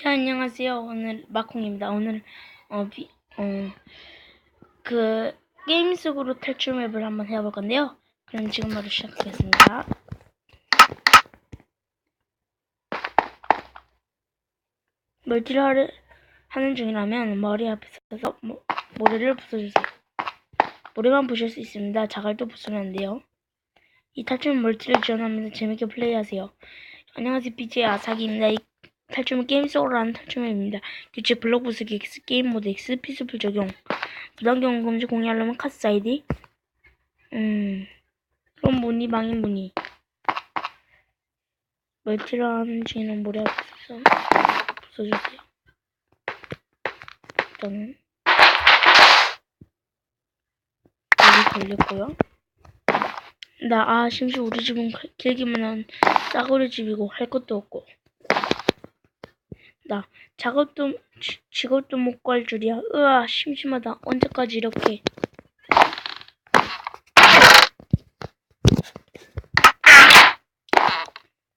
네, 안녕하세요. 오늘 마콩입니다. 오늘 어, 비, 어, 그 게임 속으로 탈출 맵을 한번 해볼 건데요. 그럼 지금 바로 시작하겠습니다. 멀티를 하는 중이라면 머리 앞에 서서 모, 모래를 부숴주세요. 모래만 부실 수 있습니다. 자갈도 부수면 안 돼요. 이 탈출 멀티를 지원하면서 재밌게 플레이하세요. 안녕하세요. BJ 아사기입니다. 이 탈출은 게임 속으로 하는 탈출맵입니다. 규칙 블록 부수기 X, 게임 모드 X, 피스풀 적용. 부당 경험 금지 공유하려면 카스 아이디. 음, 그럼 문의 방인 문의. 멀티를 하는 중에는 모래 앞에서 부숴주세요. 일단은 여기 걸렸고요. 나, 아, 심지어 우리 집은 길- 길기만 한 싸구려 집이고 할 것도 없고. 나 작업도 지- 직업도 못 구할 줄이야. 으아 심심하다. 언제까지 이렇게?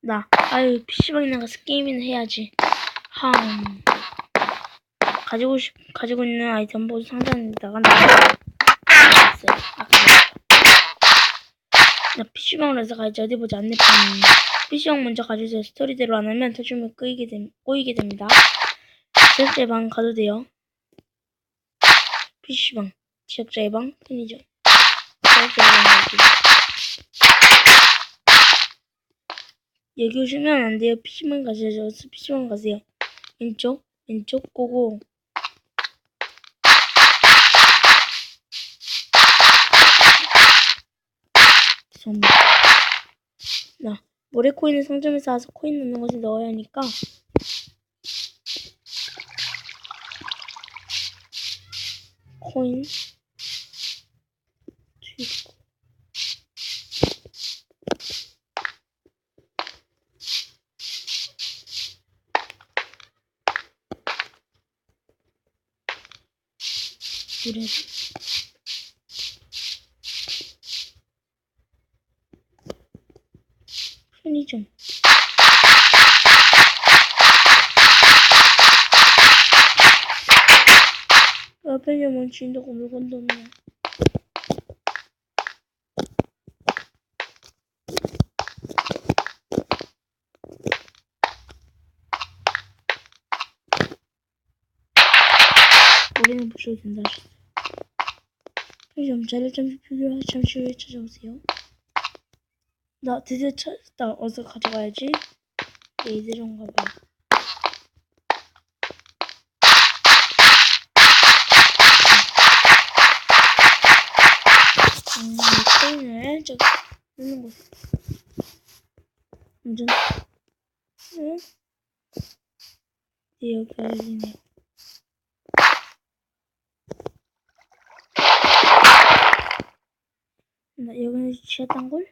나 아유 PC방에 나가서 게임이나 해야지. 함 가지고 싶 가지고 있는 아이템 모두 상자에다가 넣었어요. 아, 나 PC방으로 해서 가야지 어디 보자 안내판. PC방 먼저 가주세요. 스토리대로 안 하면 탈출면 꼬이게, 됩, 꼬이게 됩니다. 지역자의 방 가도 돼요. PC방, 지역자의 방, 편의점. 지역자의 방 가기. 여기 오시면 안 돼요. PC방 가셔야죠. PC방 가세요. 왼쪽, 왼쪽, 고고. 죄송합니다. 나 모래 코인을 상점에서 사서 코인 넣는 것에 넣어야 하니까. 코인. 투입 모래 편의점은 주인도고 물건도 없네 우리는 부셔도 된다 편의점 자리를 잠시 필요하 잠시 후에 찾아오세요. 나 드디어 찾았다. 어서 가져가야지? 얘들은가 봐 코인을 저기 넣는 곳에 완전 응? 네, 여기 열리네요 나 여기는 취했던 걸?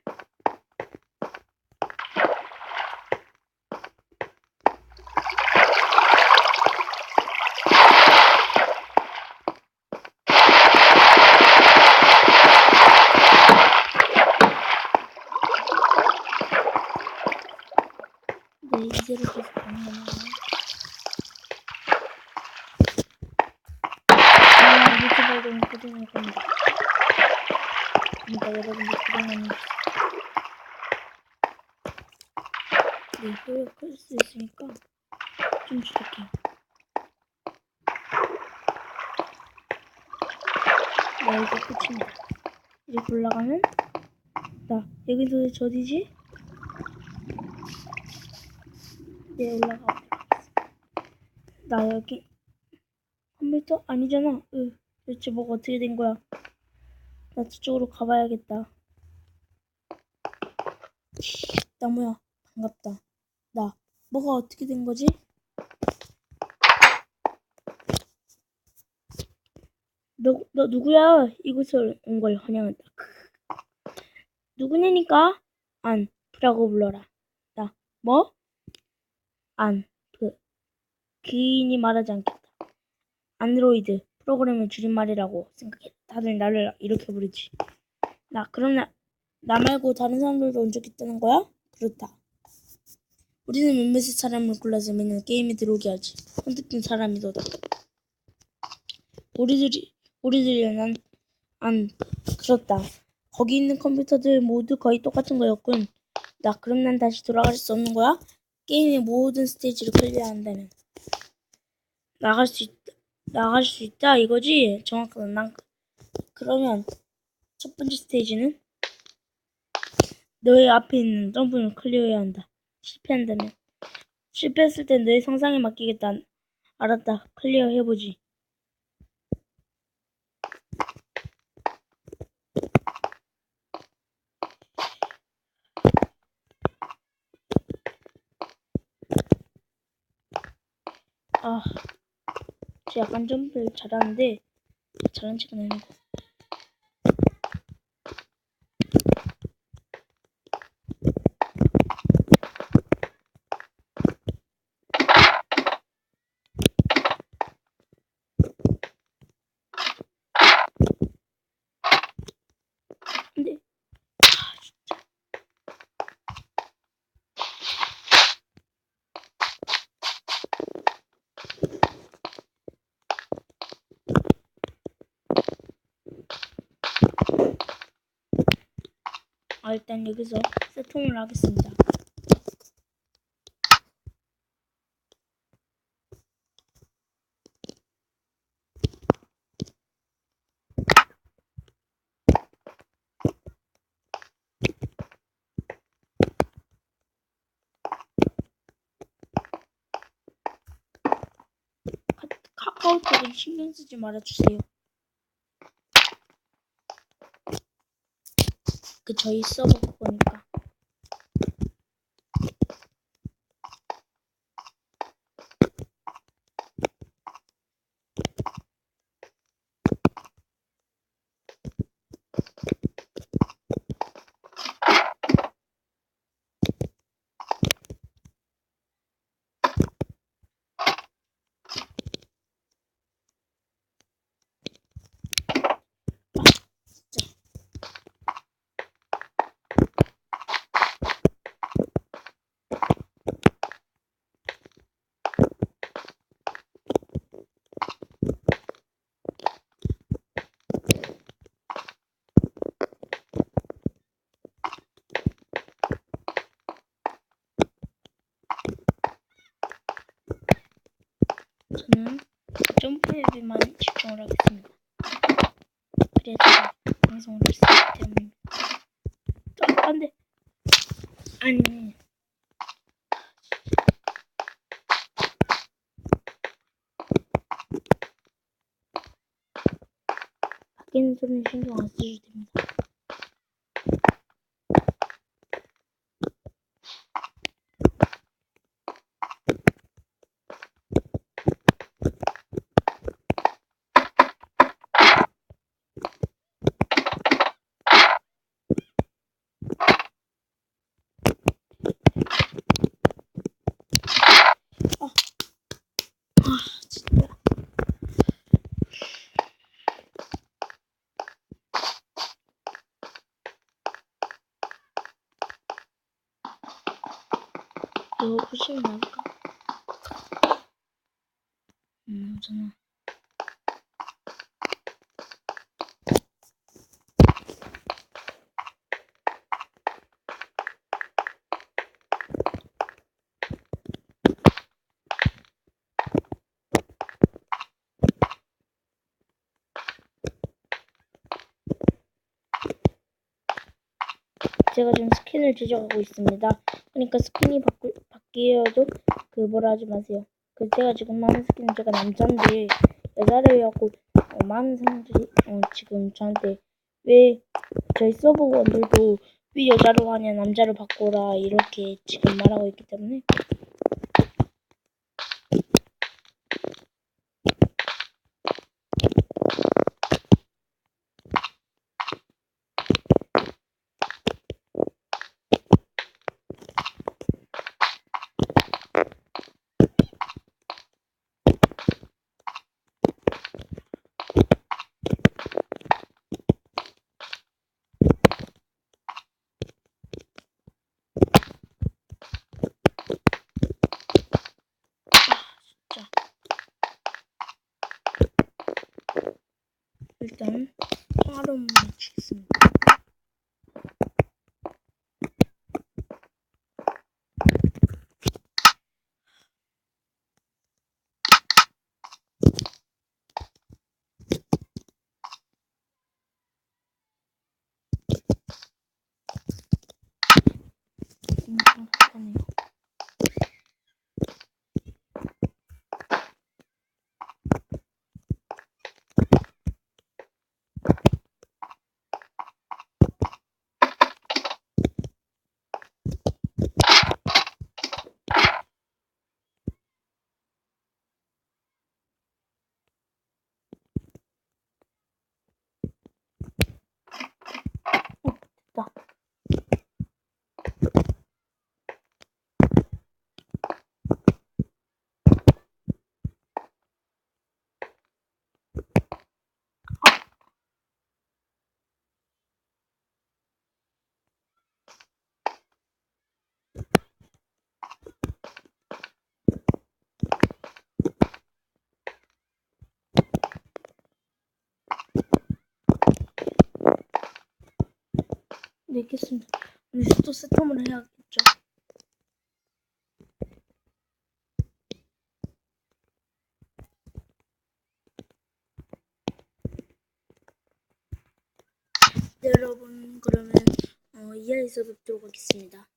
이대로 계속 가는 거네요. 아, 유튜버도 구독할 겁니다. 그러니까 여러분들 해주세요. 네, 소리가 클수 있으니까 좀 줄일게요. 네, 이제 끝입니다. 이제 올라가면 나 여기 도대체 어디지? 네, 올라가. 나 여기 컴퓨터 아니잖아. 으, 도대체 뭐가 어떻게 된 거야? 나 저쪽으로 가봐야겠다. 나무야, 반갑다. 나 뭐가 어떻게 된 거지? 너, 너 누구야? 이곳을 온 걸 환영한다. 누구냐니까? 안, 브라고 불러라. 나, 뭐? 안, 그, 귀인이 말하지 않겠다. 안드로이드, 프로그램의 줄임말이라고 생각해. 다들 나를 이렇게 부르지. 나, 그럼 나, 나 말고 다른 사람들도 온 적 있다는 거야? 그렇다. 우리는 몇몇의 사람을 골라서 매년 게임에 들어오게 하지. 선택된 사람이 너다. 우리들이 우리들이 난, 안 그렇다. 거기 있는 컴퓨터들 모두 거의 똑같은 거였군. 나 그럼 난 다시 돌아갈 수 없는 거야? 게임의 모든 스테이지를 클리어야 한다면 나갈 수 있다. 나갈 수 있다 이거지? 정확하다. 난 그- 그러면 첫 번째 스테이지는 너의 앞에 있는 점프를 클리어해야 한다. 실패한다면 실패했을 땐 너의 상상에 맡기겠다. 알았다. 클리어 해보지. 아, 저 약간 점프를 잘하는데 잘한 척은 아니고. 아 일단 여기서 세통을 하겠습니다. 카- 카카오톡은 신경 쓰지 말아주세요. 그 저희 서버 거니까. 저는 점프에만 집중을 하겠습니다. 제가 방송을 있기 때문에. 아, 안 돼. 아니. 바뀌는 소리는 신경 안 쓰셔도 됩니다. 음, 저는 제가 지금 스킨을 제작하고 있습니다. 그러니까 스킨이 바꾸, 바뀌어도 그 뭐라 하지 마세요. 그 제가 지금 하는 스킨은 제가 남자인데 여자를 해갖고 어, 많은 사람들이 어, 지금 저한테 왜 저희 서버원들도 왜 여자로 하냐 남자로 바꿔라 이렇게 지금 말하고 있기 때문에 네, 겠습니다. 이제 또 세톰을 해야겠죠. 네, 여러분, 그러면 어, 이하에서 뵙도록 하겠습니다.